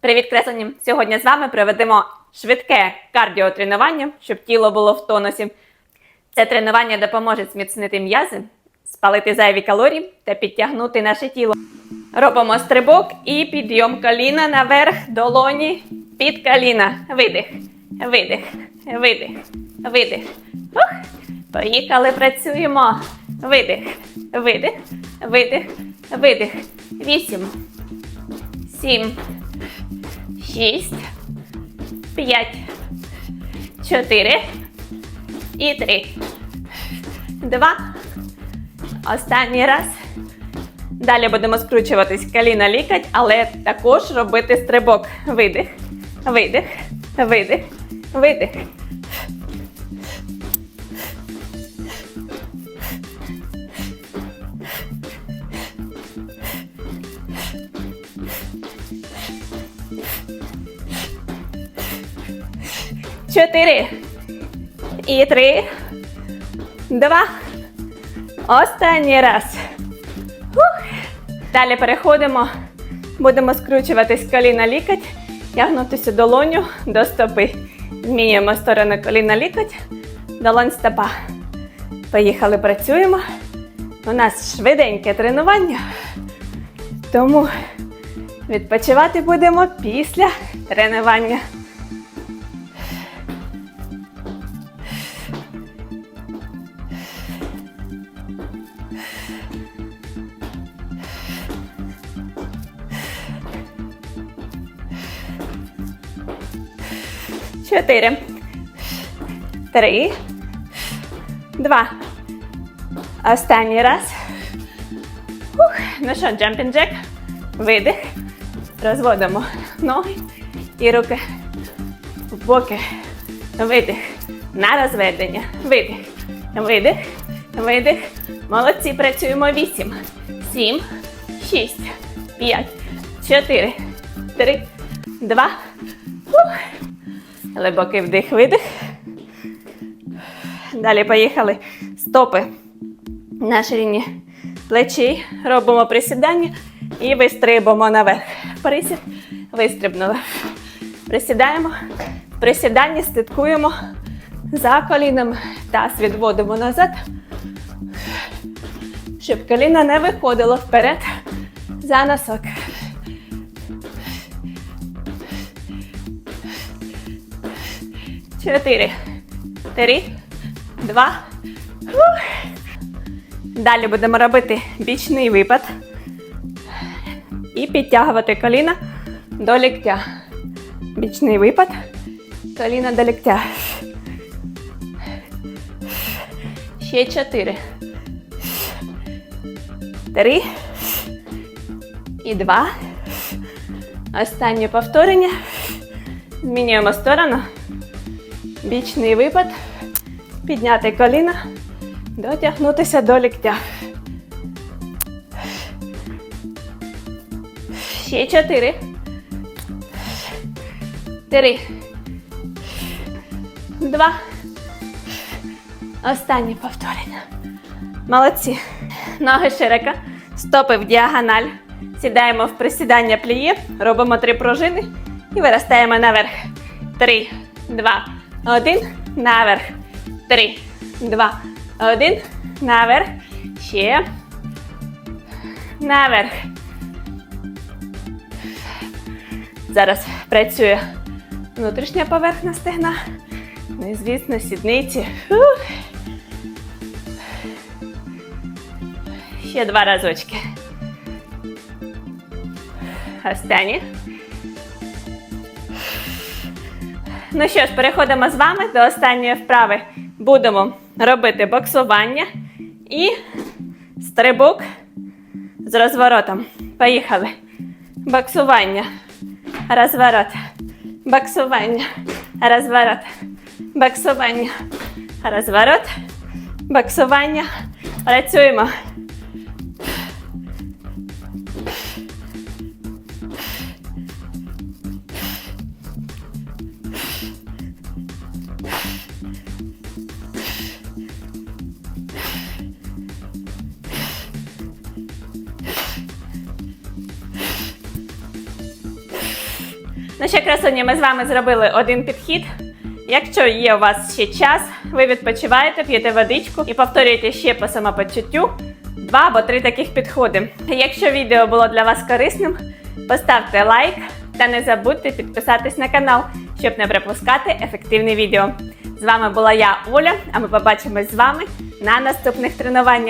Привіт, креслені! Сьогодні з вами проведемо швидке кардіотренування, щоб тіло було в тонусі. Це тренування допоможе зміцнити м'язи, спалити зайві калорії та підтягнути наше тіло. Робимо стрибок і підйом коліна наверх, долоні під коліна. Видих, видих, видих, видих. Ух. Поїхали, працюємо. Видих, видих, видих, видих. Вісім, сім, шість, п'ять, чотири і три. Два. Останній раз. Далі будемо скручуватись коліна лікать, але також робити стрибок. Видих, видих, видих, видих. Чотири. І три. Два. Останній раз. Ух. Далі переходимо. Будемо скручуватись коліна лікоть, тягнутися долоню до стопи. Змінюємо сторону коліна лікоть, долонь стопа. Поїхали, працюємо. У нас швиденьке тренування. Тому відпочивати будемо після тренування. Чотири. Три. Два. Останній раз. Ух. Ну що, jumping jack. Видих. Розводимо ноги і руки в боки. Видих. На розведення. Видих. Видих. Видих. Молодці. Працюємо. Вісім. Сім. Шість. П'ять. Чотири. Три. Два. Ух. Глибокий вдих, видих. Далі поїхали. Стопи на ширині плечі. Робимо присідання і вистрибуємо наверх. Присід, вистрибнули. Присідаємо. В присіданні слідкуємо за коліном. Таз відводимо назад, щоб коліно не виходило вперед за носок. Чотири. Три. Два. Ух. Далі будемо робити бічний випад. І підтягувати коліна до ліктя. Бічний випад. Коліна до ліктя. Ще чотири. Три. І два. Останнє повторення. Змінюємо сторону. Бічний випад. Підняти коліна, дотягнутися до ліктя. Ще чотири. Три. Два. Останнє повторення. Молодці. Ноги широко. Стопи в діагональ. Сідаємо в присідання пліє. Робимо три пружини і виростаємо наверх. Три, два, один. Наверх. Три, два, один. Наверх. Ще. Наверх. Зараз працює внутрішня поверхня стегна. Ну і, звісно, сідниці. Фух. Ще два разочки. Останні. Ну що ж, переходимо з вами до останньої вправи. Будемо робити боксування і стрибок з розворотом. Поїхали. Боксування. Розворот. Боксування. Розворот. Боксування. Розворот. Боксування. Працюємо. Ну що, красуні, ми з вами зробили один підхід. Якщо є у вас ще час, ви відпочиваєте, п'єте водичку і повторюєте ще по самопочуттю два або три таких підходи. Якщо відео було для вас корисним, поставте лайк та не забудьте підписатись на канал, щоб не пропускати ефективні відео. З вами була я, Оля, а ми побачимось з вами на наступних тренуваннях.